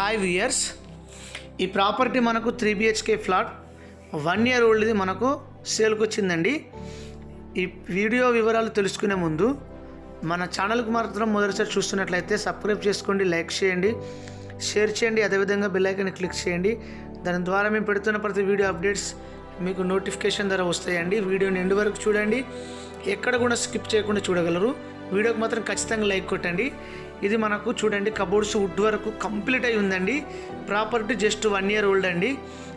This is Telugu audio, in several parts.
హాయ్ వియర్స్ ఈ ప్రాపర్టీ మనకు three BHK flat one year ఓల్డ్ది మనకు సేల్కి వచ్చిందండి. ఈ వీడియో వివరాలు తెలుసుకునే ముందు మన ఛానల్కి మాత్రం మొదటిసారి చూస్తున్నట్లయితే సబ్స్క్రైబ్ చేసుకోండి లైక్ చేయండి షేర్ చేయండి అదేవిధంగా బెల్లైకన్ క్లిక్ చేయండి. దాని ద్వారా మేము పెడుతున్న ప్రతి వీడియో అప్డేట్స్ మీకు నోటిఫికేషన్ ద్వారా వస్తాయండి. వీడియోని ఎండు వరకు చూడండి. ఎక్కడ కూడా స్కిప్ చేయకుండా చూడగలరు. వీడియోకి మాత్రం ఖచ్చితంగా లైక్ కొట్టండి. ఇది మనకు చూడండి కబోర్డ్స్ వుడ్ వరకు కంప్లీట్ అయి ఉందండి. Property just one year old అండి.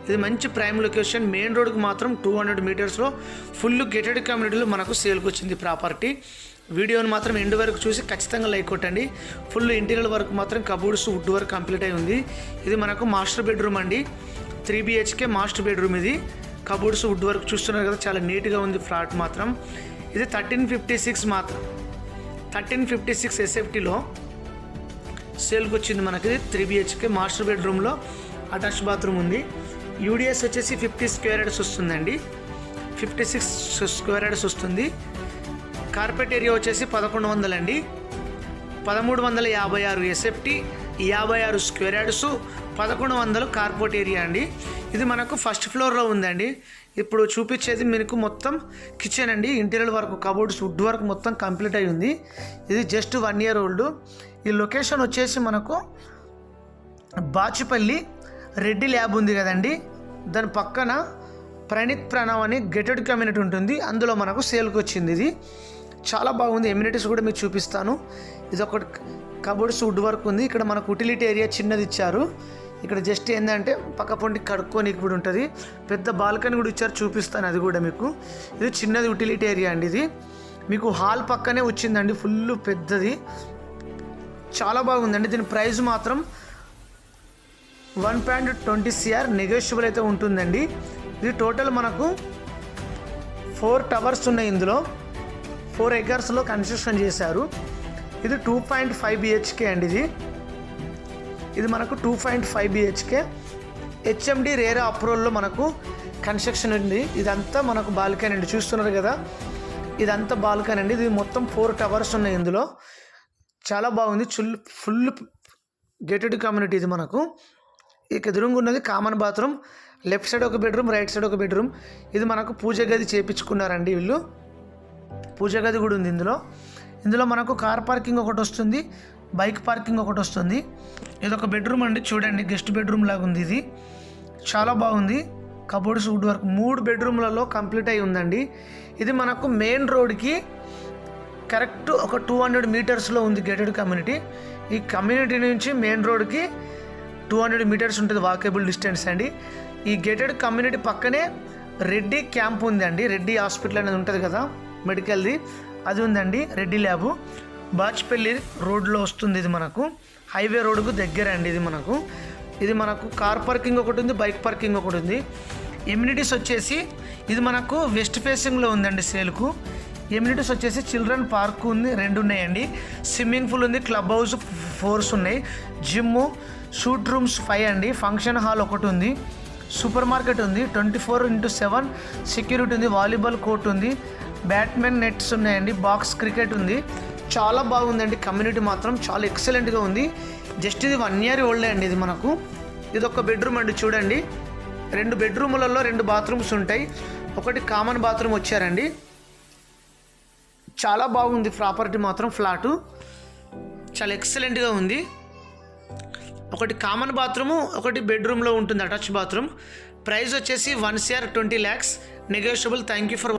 ఇది మంచి ప్రైమ్ లొకేషన్. మెయిన్ రోడ్కి మాత్రం టూ హండ్రెడ్ మీటర్స్లో ఫుల్ గెటెడ్ కమ్యూనిటీలో మనకు సేల్కి వచ్చింది ప్రాపర్టీ. వీడియోని మాత్రం ఎండ్ వరకు చూసి ఖచ్చితంగా లైక్ కొట్టండి. ఫుల్ ఇంటీరియర్ వరకు మాత్రం కబోర్డ్స్ వుడ్ వరకు కంప్లీట్ అయి ఉంది. ఇది మనకు మాస్టర్ బెడ్రూమ్ అండి. త్రీ బిహెచ్కే మాస్టర్ బెడ్రూమ్ ఇది. కబోర్డ్స్ వుడ్ వరకు చూస్తున్నారు కదా చాలా నీట్గా ఉంది ఫ్లాట్ మాత్రం. ఇది థర్టీన్ ఫిఫ్టీ సిక్స్ మాత్రం థర్టీన్ ఫిఫ్టీ సిక్స్ ఎస్ఎఫ్టీలో సేల్కి వచ్చింది మనకి త్రీ బిహెచ్కే మాస్టర్ బెడ్రూమ్లో. అటాచ్ బాత్రూమ్ ఉంది. యూడిఎస్ వచ్చేసి ఫిఫ్టీ స్క్వేర్ యార్డ్స్ వస్తుందండి. ఫిఫ్టీ సిక్స్ స్క్వేర్ యార్డ్స్ వస్తుంది. కార్పెట్ ఏరియా వచ్చేసి పదకొండు వందలండి. పదమూడు వందల యాభై ఆరు ఎస్ఎఫ్టీ యాభై ఆరు స్క్వేర్ యార్డ్స్ పదకొండు వందలు కార్పోర్ట్ ఏరియా అండి. ఇది మనకు ఫస్ట్ ఫ్లోర్లో ఉందండి. ఇప్పుడు చూపించేది మీకు మొత్తం కిచెన్ అండి. ఇంటీరియర్ వరకు కబోర్డ్స్ వుడ్ వర్క్ మొత్తం కంప్లీట్ అయి ఉంది ఇది జస్ట్ వన్ ఇయర్ ఓల్డ్. ఈ లొకేషన్ వచ్చేసి మనకు బాచుపల్లి రెడ్డి ల్యాబ్ ఉంది కదండి. దాని పక్కన ప్రణీత్ ప్రణవ్ అని గెటెడ్ కమ్యూనిటీ ఉంటుంది. అందులో మనకు సేల్కి వచ్చింది ఇది. చాలా బాగుంది. ఎమ్యూనిటీస్ కూడా మీకు చూపిస్తాను. ఇది ఒక కబోర్డ్స్ వుడ్ వర్క్ ఉంది. ఇక్కడ మనకు ఉటిలిటీ ఏరియా చిన్నది ఇచ్చారు. ఇక్కడ జస్ట్ ఏంటంటే పక్క పొంటి కడుక్కొని కూడా ఉంటుంది. పెద్ద బాల్కనీ కూడా ఇచ్చారు. చూపిస్తాను అది కూడా మీకు. ఇది చిన్నది ఉటిలిటీ ఏరియా అండి ఇది. మీకు హాల్ పక్కనే వచ్చిందండి. ఫుల్ పెద్దది. చాలా బాగుందండి. దీని ప్రైస్ మాత్రం one point twenty CR negotiable అయితే ఉంటుందండి. ఇది టోటల్ మనకు ఫోర్ టవర్స్ ఉన్నాయి ఇందులో. ఫోర్ ఎకర్స్లో కన్స్ట్రక్షన్ చేశారు. ఇది టూ పాయింట్ ఫైవ్ బిహెచ్కే అండి ఇది. ఇది మనకు two point five BHK HMD RERA అప్రూవల్లో మనకు కన్స్ట్రక్షన్ ఉంది. ఇదంతా మనకు బాల్కనీ అండి. చూస్తున్నారు కదా? ఇదంతా బాల్కనీ అండి. ఇది మొత్తం ఫోర్ టవర్స్ ఉన్నాయి ఇందులో. చాలా బాగుంది. చుల్ ఫుల్ గేటెడ్ కమ్యూనిటీ ఇది మనకు. ఇక ఎదురుగా ఉన్నది కామన్ బాత్రూమ్. లెఫ్ట్ సైడ్ ఒక బెడ్రూమ్ రైట్ సైడ్ ఒక బెడ్రూమ్. ఇది మనకు పూజ గది చేపించుకున్నారండి వీళ్ళు. పూజ గది కూడా ఉంది ఇందులో. ఇందులో మనకు కార్ పార్కింగ్ ఒకటి వస్తుంది బైక్ పార్కింగ్ ఒకటి వస్తుంది. ఇది ఒక బెడ్రూమ్ అండి చూడండి గెస్ట్ బెడ్రూమ్ లాగా ఉంది ఇది. చాలా బాగుంది. కబోర్డ్స్ వుడ్ వర్క్ మూడు బెడ్రూమ్లలో కంప్లీట్ అయి ఉందండి. ఇది మనకు మెయిన్ రోడ్కి కరెక్ట్ ఒక టూ హండ్రెడ్ మీటర్స్లో ఉంది గేటెడ్ కమ్యూనిటీ. ఈ కమ్యూనిటీ నుంచి మెయిన్ రోడ్కి టూ హండ్రెడ్ మీటర్స్ ఉంటుంది వాకేబుల్ డిస్టెన్స్ అండి. ఈ గేటెడ్ కమ్యూనిటీ పక్కనే రెడ్డి క్యాంప్ ఉందండి. రెడ్డి హాస్పిటల్ అనేది ఉంటుంది కదా మెడికల్ది. అది ఉందండి రెడ్డి ల్యాబు. బాచ్పల్లి రోడ్లో వస్తుంది ఇది మనకు. హైవే రోడ్కు దగ్గర అండి ఇది మనకు. ఇది మనకు కార్ పార్కింగ్ ఒకటి ఉంది బైక్ పార్కింగ్ ఒకటి ఉంది. ఎమ్యూనిటీస్ వచ్చేసి ఇది మనకు వెస్ట్ ఫేసింగ్లో ఉందండి సేల్కు. ఎమ్యూనిటీస్ వచ్చేసి చిల్డ్రన్ పార్క్ ఉంది రెండు ఉన్నాయండి. స్విమ్మింగ్ పూల్ ఉంది క్లబ్ హౌస్ ఫోర్స్ ఉన్నాయి. జిమ్ షూట్ రూమ్స్ ఫైవ్ అండి. ఫంక్షన్ హాల్ ఒకటి ఉంది. సూపర్ మార్కెట్ ఉంది twenty four into seven. Security ఉంది వాలీబాల్ కోర్ట్ ఉంది. బ్యాట్మెన్ నెట్స్ ఉన్నాయండి బాక్స్ క్రికెట్ ఉంది. చాలా బాగుందండి కమ్యూనిటీ మాత్రం చాలా ఎక్సలెంట్గా ఉంది. జస్ట్ ఇది వన్ ఇయర్ ఓల్డ్ అండి ఇది మనకు. ఇది ఒక బెడ్రూమ్ అండి చూడండి. రెండు బెడ్రూములలో రెండు బాత్రూమ్స్ ఉంటాయి. ఒకటి కామన్ బాత్రూమ్ వచ్చారండి. చాలా బాగుంది ప్రాపర్టీ మాత్రం ఫ్లాటు. చాలా ఎక్సలెంట్గా ఉంది. ఒకటి కామన్ బాత్రూము ఒకటి బెడ్రూమ్లో ఉంటుంది అటాచ్ బాత్రూమ్. ప్రైస్ వచ్చేసి one CR twenty lakhs. Negotiable thank you for